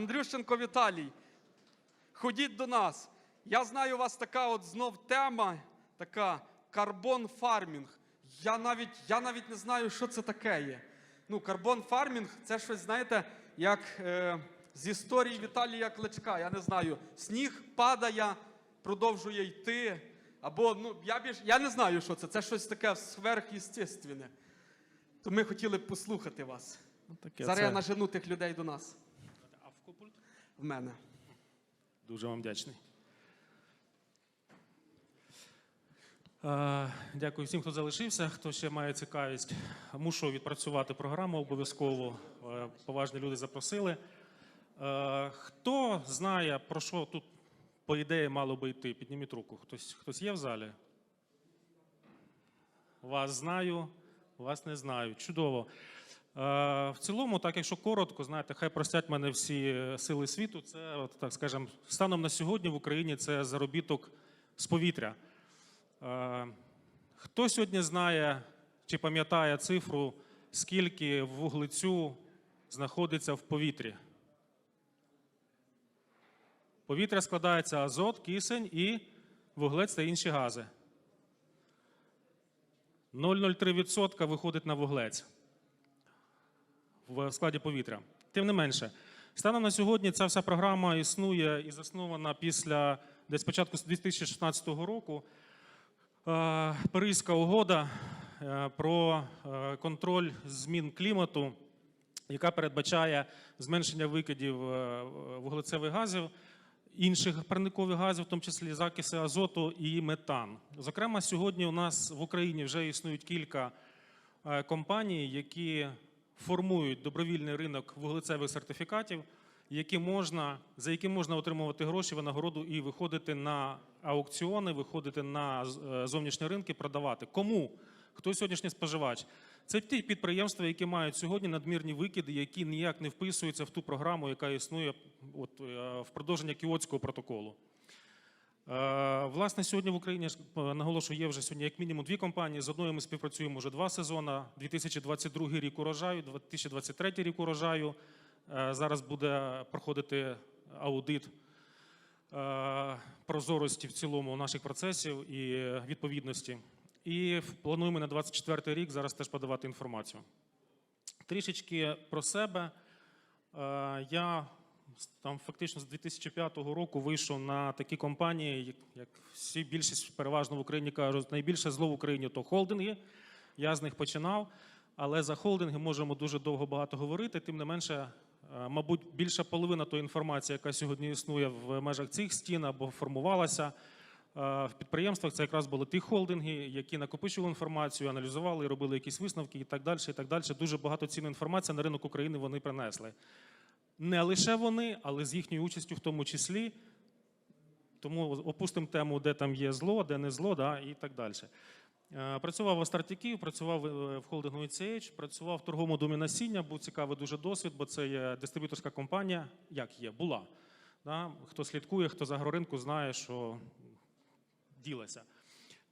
Андрющенко Віталій, ходіть до нас. Я знаю, у вас така от знов тема, така карбон фармінг. Я навіть, я навіть не знаю, що це таке є. Ну, карбон фармінг це щось, знаєте, як е, з історії Віталія Кличка. Я не знаю, сніг падає, продовжує йти. Або, ну, я, більш, я не знаю, що це. Це щось таке сверхъестественне. То ми хотіли б послухати вас. Таке Зараз це- я нажену тих людей до нас. В мене. Дуже вам вдячний. Е, Дякую всім, хто залишився, хто ще має цікавість. Мушу відпрацювати програму обов'язково. Е, Поважні люди запросили. Е, Хто знає, про що тут, по ідеї, мало би йти? Підніміть руку. Хтось, хтось є в залі? Вас знаю, вас не знаю. Чудово. Е, В цілому, так якщо коротко, знаєте, хай простять мене всі е, сили світу. Це, так скажемо, станом на сьогодні в Україні це заробіток з повітря. Е, Хто сьогодні знає чи пам'ятає цифру, скільки вуглецю знаходиться в повітрі? Повітря складається азот, кисень і вуглець та інші гази. 0,03% виходить на вуглець в складі повітря. Тим не менше, станом на сьогодні ця вся програма існує і заснована після десь початку 2016 року. Е, Паризька угода е, про е, контроль змін клімату, яка передбачає зменшення викидів вуглецевих газів, інших парникових газів, в тому числі закиси азоту і метан. Зокрема, сьогодні у нас в Україні вже існують кілька компаній, які формують добровільний ринок вуглецевих сертифікатів, які можна, за які можна отримувати гроші, винагороду і виходити на аукціони, виходити на е, зовнішні ринки, продавати. Кому? Хто сьогоднішній споживач? Це ті підприємства, які мають сьогодні надмірні викиди, які ніяк не вписуються в ту програму, яка існує от, е, в продовження Кіотського протоколу. Е, Власне, сьогодні в Україні е, наголошую, є вже сьогодні як мінімум дві компанії. З одною ми співпрацюємо вже два сезони. 2022 рік урожаю, 2023 рік урожаю. Е, Зараз буде проходити аудит прозорості в цілому наших процесів і відповідності. І плануємо на 24 рік зараз теж подавати інформацію. Трішечки про себе. Я там фактично з 2005 року вийшов на такі компанії, як- всі більшість переважно в Україні кажуть, найбільше зло в Україні то холдинги. Я з них починав, але за холдинги можемо дуже довго багато говорити. Тим не менше, е, мабуть, більша половина тої інформації, яка сьогодні існує в межах цих стін або формувалася е, в підприємствах, це якраз були ті холдинги, які накопичували інформацію, аналізували, робили якісь висновки і так далі. І так далі. Дуже багато цінної інформації на ринок України вони принесли. Не лише вони, але з їхньою участю в тому числі. Тому опустимо тему, де там є зло, де не зло, да, і так далі. Е, Працював в Астарті працював е, в холдингу ECH, працював в торговому домі насіння, був цікавий дуже досвід, бо це є дистриб'юторська компанія, як є, була. Да? Хто слідкує, хто з агроринку знає, що ділася.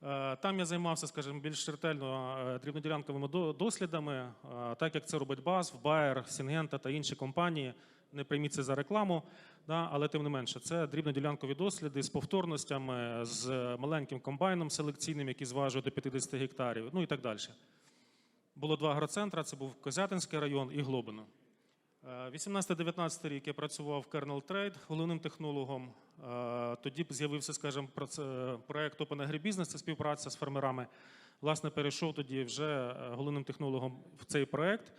Е, Там я займався, скажімо, більш ретельно дрібноділянковими дослідами, так як це робить БАС, Bayer, Сінгента та інші компанії. Не прийміть це за рекламу, да, але тим не менше, це дрібноділянкові досліди з повторностями, з маленьким комбайном селекційним, який зважує до 50 гектарів, ну і так далі. Було два агроцентра: це був Козятинський район і Глобино. Е, 18-19 рік я працював в Kernel Trade головним технологом. Е, Тоді з'явився, скажімо, проце- проект Open Agribusiness, це співпраця з фермерами. Власне, перейшов тоді вже е, головним технологом в цей проект.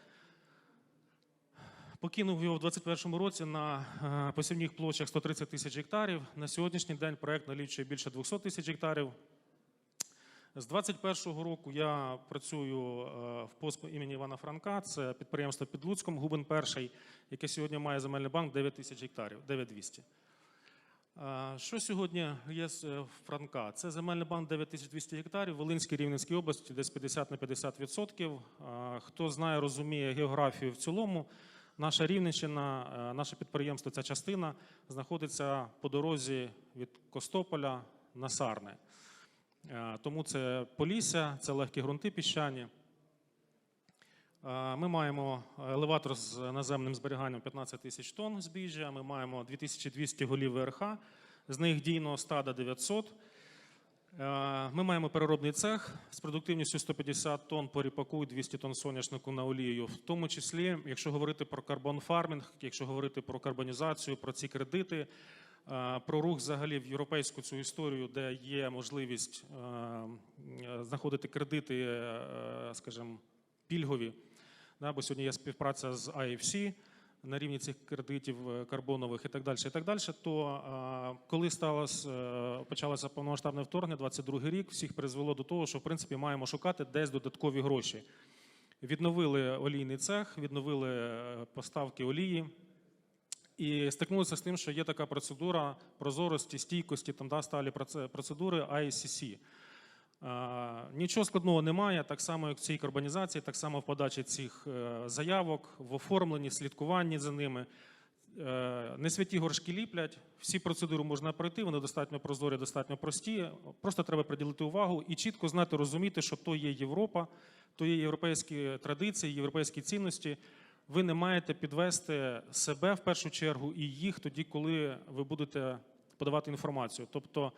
Покинув його в 2021 році на е, посівних площах 130 тисяч гектарів. На сьогоднішній день проект налічує більше 200 тисяч гектарів. З 21-го року я працюю е, в ПОСП імені Івана Франка. Це підприємство під Луцьком, Губин перший, яке сьогодні має земельний банк 9 тисяч гектарів, 9200. Е, Що сьогодні є е, Франка? Це земельний банк 9200 гектарів, Волинській Рівненській області, десь 50 на 50 відсотків. Е, Хто знає, розуміє географію в цілому. Наша Рівненщина, е, наше підприємство, ця частина знаходиться по дорозі від Костополя на Сарне. Тому це Полісся, це легкі ґрунти піщані. Е, Ми маємо елеватор з наземним зберіганням 15 тисяч тонн збіжжя. Ми маємо 2200 голів ВРХ, з них дійного стада 900. Е, Ми маємо переробний цех з продуктивністю 150 тонн по ріпаку і 200 тонн соняшнику на олію. В тому числі, якщо говорити про карбон-фармінг, якщо говорити про карбонізацію, про ці кредити, е, про рух взагалі в європейську цю історію, де є можливість е, знаходити кредити, скажімо, пільгові. Бо сьогодні є співпраця з IFC на рівні цих кредитів е, карбонових і так далі. І так далі. То е, коли сталося, е, почалося повномасштабне вторгнення, 22 рік, всіх призвело до того, що в принципі маємо шукати десь додаткові гроші. Відновили олійний цех, відновили поставки олії. І стикнулися з тим, що є така процедура прозорості, стійкості, там да, сталі процедури ICC. Нічого складного немає, так само, як в цій карбонізації, так само в подачі цих е, заявок, в оформленні, слідкуванні за ними. Е, Не святі горшки ліплять, всі процедури можна пройти, вони достатньо прозорі, достатньо прості. Просто треба приділити увагу і чітко знати, розуміти, що то є Європа, то є європейські традиції, європейські цінності. Ви не маєте підвести себе в першу чергу і їх тоді, коли ви будете подавати інформацію. Тобто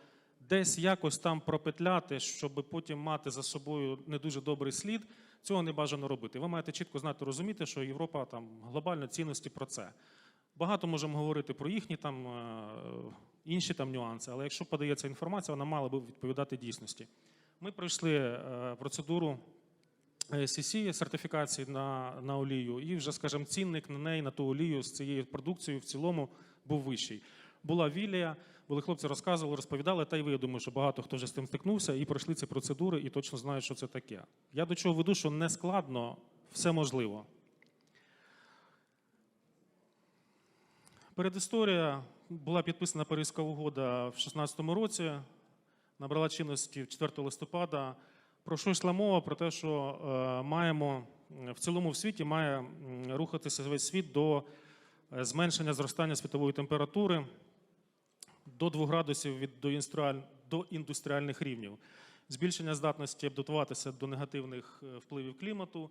десь якось там пропетляти, щоб потім мати за собою не дуже добрий слід, цього не бажано робити. Ви маєте чітко знати, розуміти, що Європа там глобально цінності про це. Багато можемо говорити про їхні там е, інші там нюанси, але якщо подається інформація, вона мала би відповідати дійсності. Ми пройшли е, процедуру CC, сертифікації на, на олію, і вже, скажімо, цінник на неї, на ту олію з цією продукцією в цілому був вищий. Була вілія, були хлопці розказували, розповідали, та й ви, я думаю, що багато хто вже з тим стикнувся і пройшли ці процедури і точно знають, що це таке. Я до чого веду, що не складно, все можливо. Передісторія була підписана Паризька угода в 2016 році, набрала чинності 4 листопада. Про що йшла мова? Про те, що е, маємо в цілому в світі має рухатися весь світ до е, зменшення зростання світової температури до 2 градусів від до, індустріальних рівнів, збільшення здатності адаптуватися до негативних е, впливів клімату,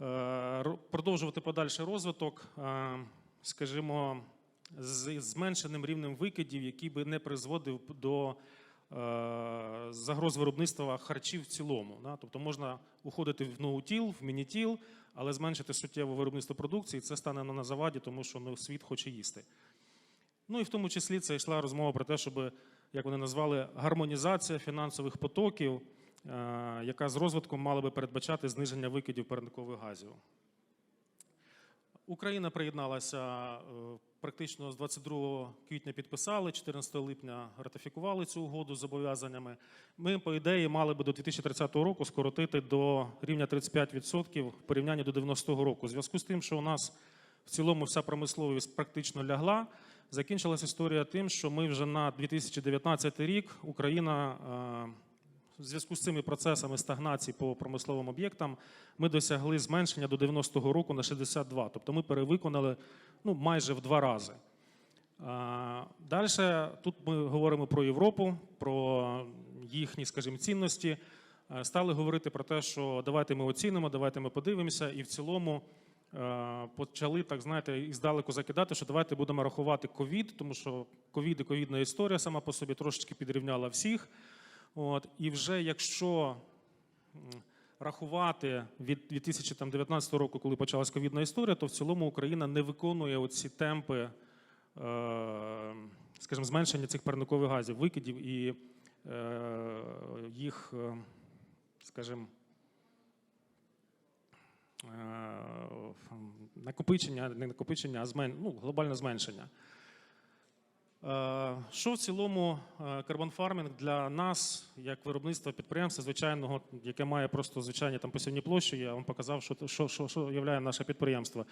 е, продовжувати подальший розвиток, е, скажімо, з зменшеним рівнем викидів, який би не призводив до загроз виробництва харчів в цілому. Тобто можна уходити в ноутіл, в мінітіл, але зменшити суттєво виробництво продукції, це стане на заваді, тому що ну, світ хоче їсти. Ну і в тому числі це йшла розмова про те, щоб, як вони назвали, гармонізація фінансових потоків, е, яка з розвитком мала би передбачати зниження викидів парникових газів. Україна приєдналася е, практично з 22 квітня підписали, 14 липня ратифікували цю угоду з зобов'язаннями. Ми, по ідеї, мали би до 2030 року скоротити до рівня 35% в порівнянні до 90-го року. У зв'язку з тим, що у нас в цілому вся промисловість практично лягла. Закінчилась історія тим, що ми вже на 2019 рік Україна е, в зв'язку з цими процесами стагнації по промисловим об'єктам ми досягли зменшення до 90-го року на 62. Тобто ми перевиконали ну, майже в два рази. Далі тут ми говоримо про Європу, про їхні, скажімо, цінності. Е, Стали говорити про те, що давайте ми оцінимо, давайте ми подивимося, і в цілому е, почали так знаєте і здалеку закидати, що давайте будемо рахувати ковід, тому що ковід і ковідна історія сама по собі трошечки підрівняла всіх. От і вже якщо рахувати від 2019 року, коли почалась ковідна історія, то в цілому Україна не виконує оці темпи, е, скажімо, зменшення цих парникових газів, викидів і е, їх, е, скажімо, е, накопичення, не накопичення, а змен, ну, глобальне зменшення. Е, Що в цілому е, карбонфармінг для нас, як виробництва підприємства, звичайного, яке має просто звичайні там посівні площі, я вам показав, що, що, що, що являє наше підприємство.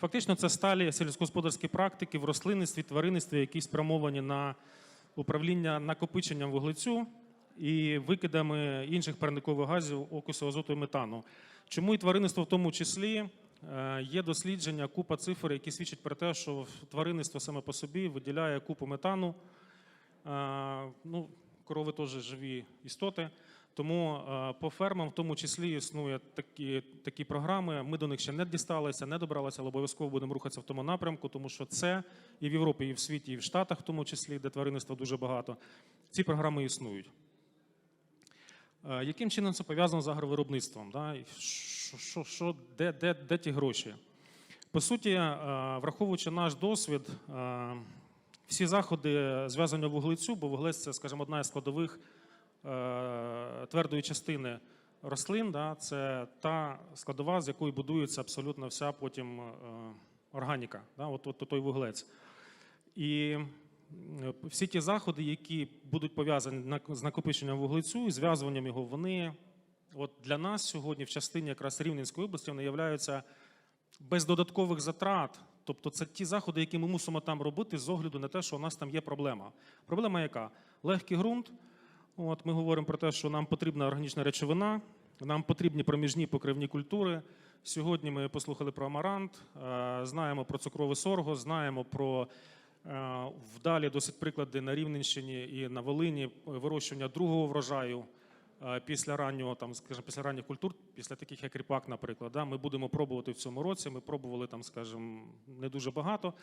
Фактично, це сталі сільськогосподарські практики в рослинництві, тваринництві, які спрямовані на управління накопиченням вуглецю і викидами інших парникових газів, окису азоту і метану. Чому і тваринництво в тому числі? Е, Є дослідження, купа цифр, які свідчать про те, що тваринництво саме по собі виділяє купу метану. Е, Ну, корови теж живі істоти. Тому е, по фермам, в тому числі, існує такі, такі програми. Ми до них ще не дісталися, не добралися, але обов'язково будемо рухатися в тому напрямку, тому що це і в Європі, і в світі, і в Штатах, в тому числі, де тваринництва дуже багато. Ці програми існують. Е, Яким чином це пов'язано з агровиробництвом? Да? Що, що, що, де, де, де ті гроші? По суті, е, враховуючи наш досвід, е, всі заходи зв'язані вуглецю, бо вуглець це, скажімо, одна із складових твердої частини рослин. Да? Це та складова, з якої будується абсолютно вся потім органіка, да? от, от той вуглець. І всі ті заходи, які будуть пов'язані з накопиченням вуглецю і зв'язуванням його, вони от для нас сьогодні в частині якраз Рівненської області вони являються без додаткових затрат. Тобто це ті заходи, які ми мусимо там робити з огляду на те, що у нас там є проблема. Проблема яка? Легкий ґрунт. От ми говоримо про те, що нам потрібна органічна речовина, нам потрібні проміжні покривні культури. Сьогодні ми послухали про амарант, е, знаємо про цукрове сорго, знаємо про е, вдалі досить приклади на Рівненщині і на Волині вирощування другого врожаю е, після раннього, там, скажімо, після ранніх культур, після таких як ріпак, наприклад. Да, ми будемо пробувати в цьому році. Ми пробували там, скажімо, не дуже багато,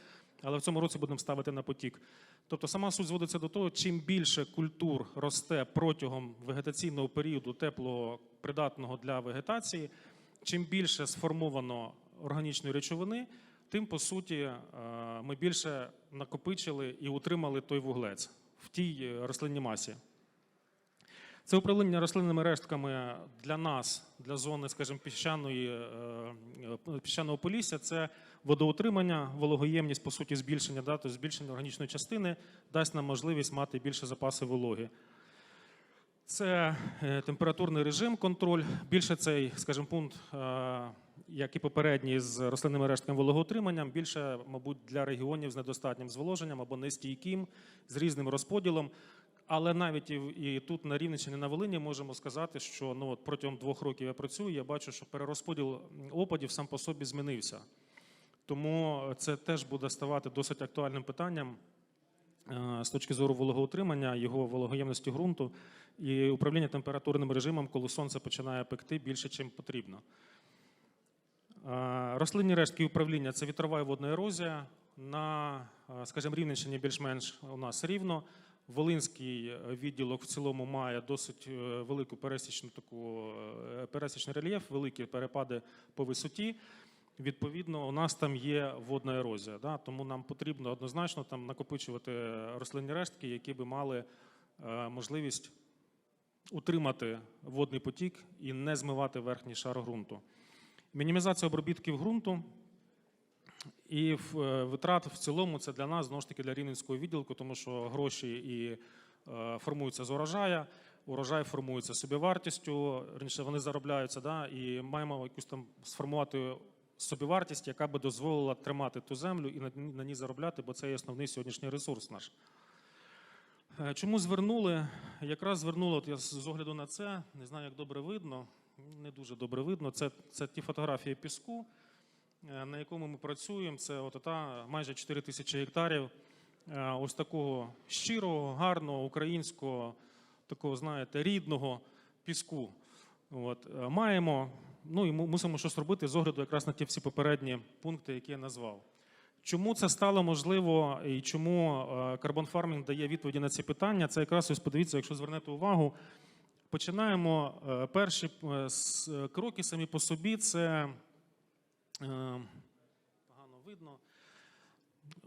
але в цьому році будемо ставити на потік. Тобто сама суть зводиться до того, чим більше культур росте протягом вегетаційного періоду теплого придатного для вегетації, чим більше сформовано органічної речовини, тим по суті е, ми більше накопичили і утримали той вуглець в тій е, рослинній масі. Це управління рослинними рештками для нас, для зони, скажімо, піщаної, е, піщаного полісся, це водоутримання, вологоємність, по суті, збільшення, да, тобто збільшення органічної частини дасть нам можливість мати більше запаси вологи. Це температурний режим, контроль. Більше цей, скажімо, пункт, як і попередній з рослинними рештками вологоутриманням, більше, мабуть, для регіонів з недостатнім зволоженням або нестійким, з різним розподілом. Але навіть і, тут на Рівненщині, на Волині можемо сказати, що ну, от протягом двох років я працюю, я бачу, що перерозподіл опадів сам по собі змінився. Тому це теж буде ставати досить актуальним питанням е, з точки зору вологоутримання, його вологоємності ґрунту і управління температурним режимом, коли сонце починає пекти більше, ніж потрібно. Е, Рослинні рештки управління це вітрова і водна ерозія. На, е, скажімо, Рівненщині більш-менш у нас рівно. Волинський е, відділок в цілому має досить велику пересічну таку пересічний рельєф, великі перепади по висоті. Відповідно, у нас там є водна ерозія. Да? Тому нам потрібно однозначно там накопичувати рослинні рештки, які би мали можливість утримати водний потік і не змивати верхній шар ґрунту. Мінімізація обробітків ґрунту і е, витрат в цілому це для нас знову ж таки для рівненського відділку, тому що гроші і е, формуються з урожая, урожай формується собівартістю, раніше вони заробляються, да, і маємо якусь там сформувати собівартість, яка би дозволила тримати ту землю і на, ній заробляти, бо це є основний сьогоднішній ресурс наш. Е, Чому звернули? Якраз звернули, от я з огляду на це, не знаю, як добре видно, не дуже добре видно. Це, це ті фотографії піску, е, на якому ми працюємо. Це от та майже 4 тисячі гектарів е, ось такого щирого, гарного, українського, такого, знаєте, рідного піску. От, е, маємо, ну і му- мусимо щось робити з огляду якраз на ті всі попередні пункти, які я назвав. Чому це стало можливо і чому е, карбон-фармінг дає відповіді на ці питання? Це якраз ось подивіться, якщо звернете увагу, починаємо е, перші е, е, кроки самі по собі. Це погано видно.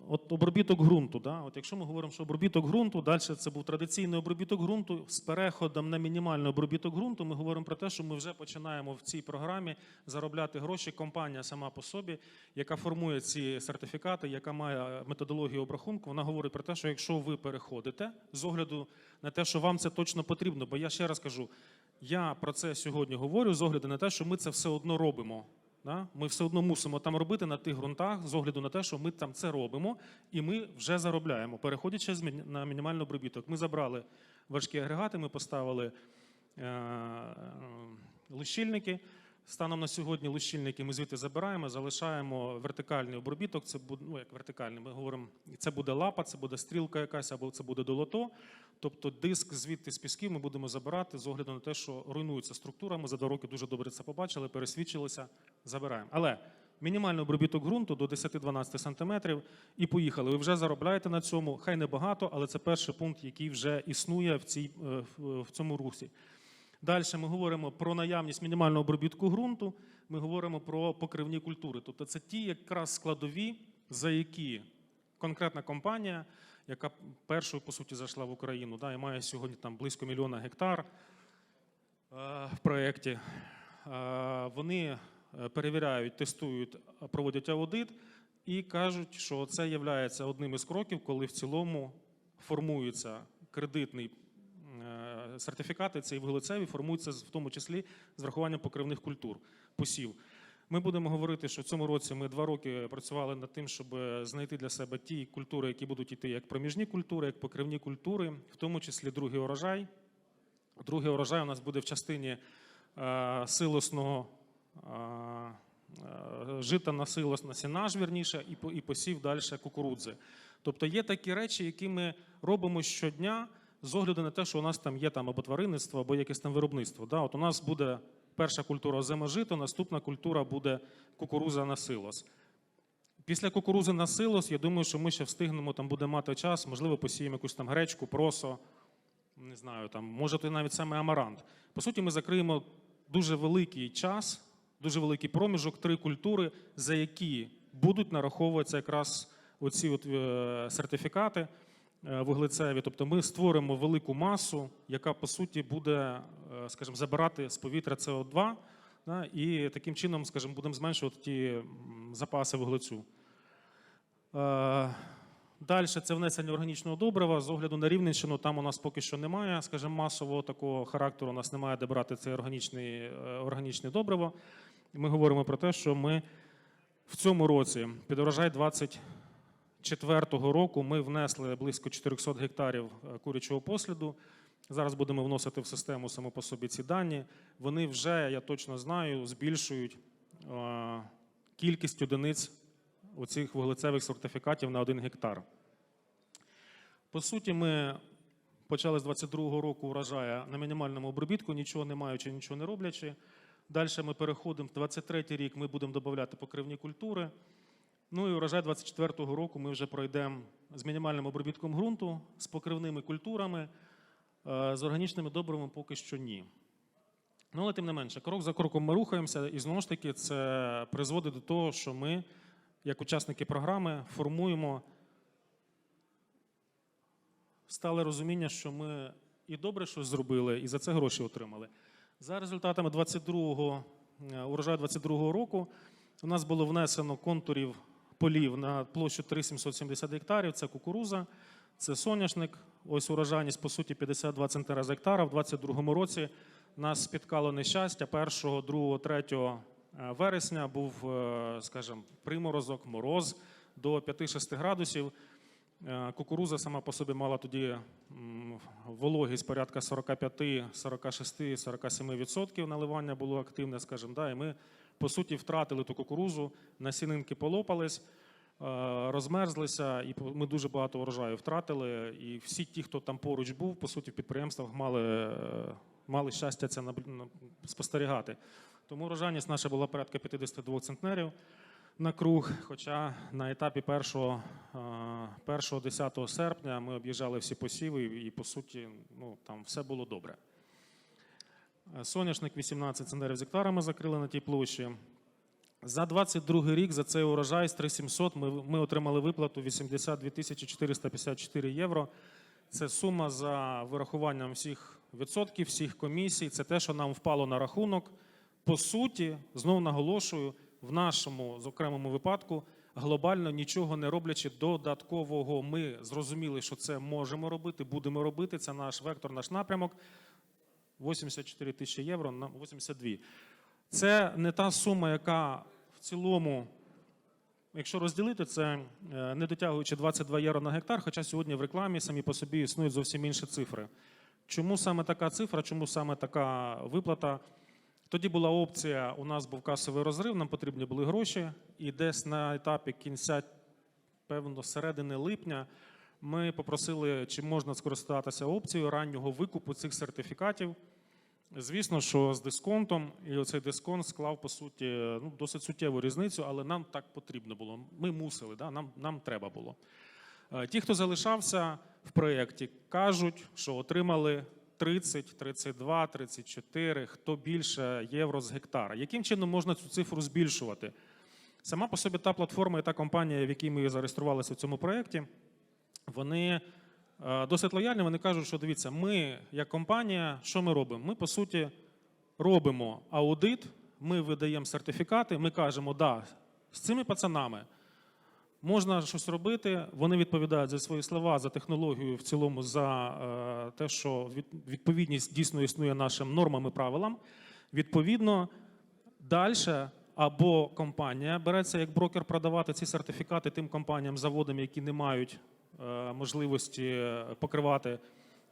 От обробіток ґрунту. Да? От якщо ми говоримо, що обробіток ґрунту, далі це був традиційний обробіток ґрунту з переходом на мінімальний обробіток ґрунту. Ми говоримо про те, що ми вже починаємо в цій програмі заробляти гроші. Компанія сама по собі, яка формує ці сертифікати, яка має методологію обрахунку, вона говорить про те, що якщо ви переходите з огляду на те, що вам це точно потрібно, бо я ще раз кажу, я про це сьогодні говорю з огляду на те, що ми це все одно робимо. Да? Ми все одно мусимо там робити на тих ґрунтах з огляду на те, що ми там це робимо, і ми вже заробляємо, переходячи на мінімальний обробіток. Ми забрали важкі агрегати, ми поставили е, лущильники, Станом на сьогодні лущильники ми звідти забираємо, залишаємо вертикальний обробіток. Це буде, ну як вертикальний, ми говоримо, це буде лапа, це буде стрілка якась, або це буде долото. Тобто диск звідти з пісків ми будемо забирати з огляду на те, що руйнується структура. Ми за два роки дуже добре це побачили, пересвідчилися, забираємо. Але мінімальний обробіток ґрунту до 10-12 сантиметрів і поїхали. Ви вже заробляєте на цьому, хай не багато, але це перший пункт, який вже існує в, цій, е, в цьому русі. Далі ми говоримо про наявність мінімального обробітку ґрунту. Ми говоримо про покривні культури. Тобто це ті якраз складові, за які конкретна компанія, яка першою по суті зайшла в Україну, да, і має сьогодні там близько мільйона гектар е, в проєкті. Е, вони е, перевіряють, тестують, проводять аудит і кажуть, що це є одним із кроків, коли в цілому формується кредитний е, сертифікати, цей вуглецеві формуються в тому числі з врахуванням покривних культур, посів. Ми будемо говорити, що в цьому році ми два роки працювали над тим, щоб знайти для себе ті культури, які будуть йти як проміжні культури, як покривні культури, в тому числі другий урожай. Другий урожай у нас буде в частині е, силосного е, е, жита на силос на сінаж, вірніше, і посів далі кукурудзи. Тобто є такі речі, які ми робимо щодня з огляду на те, що у нас там є там або тваринництво, або якесь там виробництво. Да? От у нас буде перша культура озима жито, наступна культура буде кукуруза на силос. Після кукурузи на силос, я думаю, що ми ще встигнемо, там буде мати час, можливо, посіємо якусь там гречку, просо, не знаю, там, може то навіть саме амарант. По суті, ми закриємо дуже великий час, дуже великий проміжок, три культури, за які будуть нараховуватися якраз оці от, е, сертифікати вуглецеві. Тобто ми створимо велику масу, яка по суті буде, е, скажімо, забирати з повітря СО2, да, і таким чином, скажімо, будемо зменшувати ті запаси вуглецю. Е, Далі це внесення органічного добрива. З огляду на Рівненщину, там у нас поки що немає, скажімо, масового такого характеру. У нас немає де брати це органічне, добриво. Ми говоримо про те, що ми в цьому році під урожай 24-го року ми внесли близько 400 гектарів е, курячого посліду. Зараз будемо вносити в систему само по собі ці дані. Вони вже, я точно знаю, збільшують е, кількість одиниць оцих вуглецевих сертифікатів на один гектар. По суті, ми почали з 22-го року урожаю на мінімальному обробітку, нічого не маючи, нічого не роблячи. Далі ми переходимо в 23-й рік, ми будемо додати покривні культури. Ну і урожай 24-го року ми вже пройдемо з мінімальним обробітком ґрунту, з покривними культурами, е, з органічними добривами поки що ні. Ну, але тим не менше, крок за кроком ми рухаємося, і знову ж таки це призводить до того, що ми, як учасники програми, формуємо стале розуміння, що ми і добре щось зробили, і за це гроші отримали. За результатами 22-го, е, урожаю 22-го року у нас було внесено контурів полів на площу 3770 гектарів. Це кукуруза, це соняшник. Ось урожайність, по суті, 52 центнера з гектара. В 22-му році нас спіткало нещастя 1, 2, 3 вересня був, е, скажімо, приморозок, мороз до 5-6 градусів. Е, Кукуруза сама по собі мала тоді вологість порядка 45, 46, 47% наливання було активне, скажімо, да, і ми по суті втратили ту кукурузу, насінинки полопались, е, розмерзлися, і ми дуже багато урожаю втратили. І всі ті, хто там поруч був, по суті, в підприємствах мали, е, мали щастя це спостерігати. Тому урожайність наша була порядка 52 центнерів на круг. Хоча на етапі першого, е, першого 10 серпня ми об'їжджали всі посіви, і по суті, ну там все було добре. Е, Соняшник 18 центнерів з гектарами закрили на тій площі. За 22 рік за цей урожай з 3700 ми, ми отримали виплату 82 тисячі 454 євро. Це сума за вирахуванням всіх відсотків, всіх комісій. Це те, що нам впало на рахунок. По суті, знову наголошую, в нашому з окремому випадку глобально нічого не роблячи додаткового. Ми зрозуміли, що це можемо робити, будемо робити. Це наш вектор, наш напрямок. 84 тисячі євро на 82. Це не та сума, яка в цілому, якщо розділити, це е, не дотягуючи 22 євро на гектар, хоча сьогодні в рекламі самі по собі існують зовсім інші цифри. Чому саме така цифра, чому саме така виплата? Тоді була опція, у нас був касовий розрив, нам потрібні були гроші, і десь на етапі кінця, певно, середини липня, ми попросили, чи можна скористатися опцією раннього викупу цих сертифікатів. Звісно, що з дисконтом, і оцей дисконт склав, по суті, ну, досить суттєву різницю, але нам так потрібно було. Ми мусили, да? нам, нам треба було. Е, Ті, хто залишався в проєкті, кажуть, що отримали 30, 32, 34, хто більше євро з гектара. Яким чином можна цю цифру збільшувати? Сама по собі та платформа і та компанія, в якій ми зареєструвалися в цьому проєкті, вони е, досить лояльні. Вони кажуть, що дивіться, ми, як компанія, що ми робимо? Ми, по суті, робимо аудит, ми видаємо сертифікати, ми кажемо, да, з цими пацанами можна щось робити. Вони відповідають за свої слова, за технологію, в цілому, за е, те, що відповідність дійсно існує нашим нормам і правилам. Відповідно, далі або компанія береться як брокер продавати ці сертифікати тим компаніям, заводам, які не мають можливості е, покривати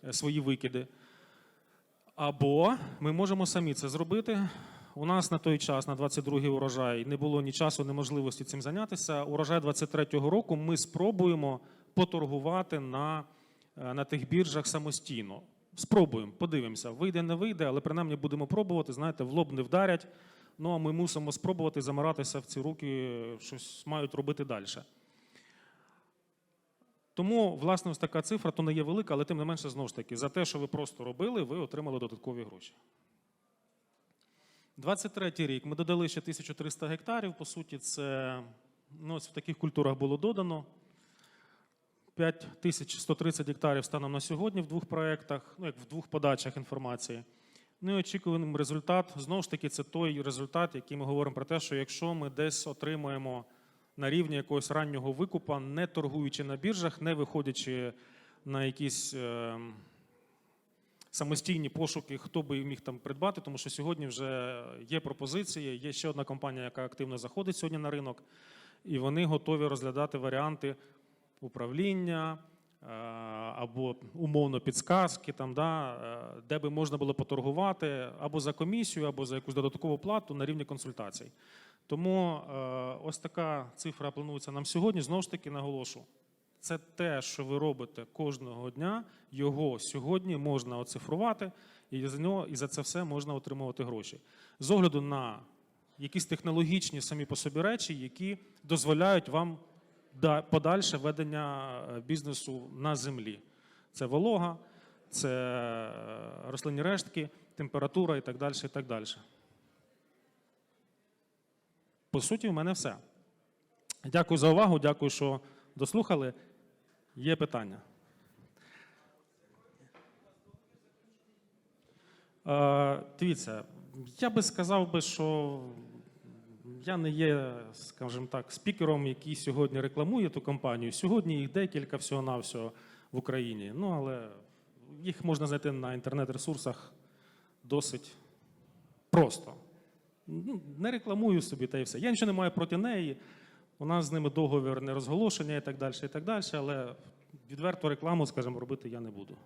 е, свої викиди. Або ми можемо самі це зробити. У нас на той час, на 22-й урожай, не було ні часу, ні можливості цим зайнятися. Урожай 23-го року ми спробуємо поторгувати на, е, на тих біржах самостійно. Спробуємо, подивимося. Вийде, не вийде, але принаймні будемо пробувати. Знаєте, в лоб не вдарять. Ну а ми мусимо спробувати замиратися в ці руки, щось мають робити далі. Тому, власне, ось така цифра то не є велика, але тим не менше, знову ж таки, за те, що ви просто робили, ви отримали додаткові гроші. 23-й рік ми додали ще 1300 гектарів. По суті, це ну, ось в таких культурах було додано. 5130 гектарів станом на сьогодні в двох проєктах, ну як в двох подачах інформації. Ну і очікуваний результат. Знову ж таки, це той результат, який ми говоримо про те, що якщо ми десь отримаємо на рівні якогось раннього викупа, не торгуючи на біржах, не виходячи на якісь е, самостійні пошуки, хто би міг там придбати, тому що сьогодні вже є пропозиції. Є ще одна компанія, яка активно заходить сьогодні на ринок, і вони готові розглядати варіанти управління. е, Або умовно підсказки, там, да, е, де би можна було поторгувати або за комісію, або за якусь додаткову плату на рівні консультацій. Тому е, ось така цифра планується нам сьогодні. Знову ж таки, наголошу, це те, що ви робите кожного дня. Його сьогодні можна оцифрувати, і за нього і за це все можна отримувати гроші. З огляду на якісь технологічні самі по собі речі, які дозволяють вам подальше ведення е, бізнесу на землі. Це волога, це е, рослинні рештки, температура і так далі. І так далі. По суті, в мене все. Дякую за увагу, дякую, що дослухали. Є питання. Е, дивіться, я би сказав би, що я не є, скажімо так, спікером, який сьогодні рекламує ту компанію. Сьогодні їх декілька всього-навсього в Україні. Ну, але їх можна знайти на інтернет-ресурсах досить просто. Ну, Не рекламую собі та і все. Я нічого не маю проти неї. У нас з ними договір не розголошення і так далі, і так далі, але відверту рекламу, скажімо, робити я не буду.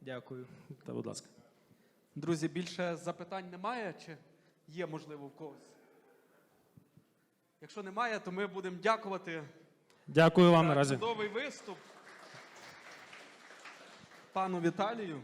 Дякую. Та, будь ласка. Друзі, більше запитань немає, чи є можливо в когось? Якщо немає, то ми будемо дякувати Дякую вам наразі. чудовий виступ пану Віталію.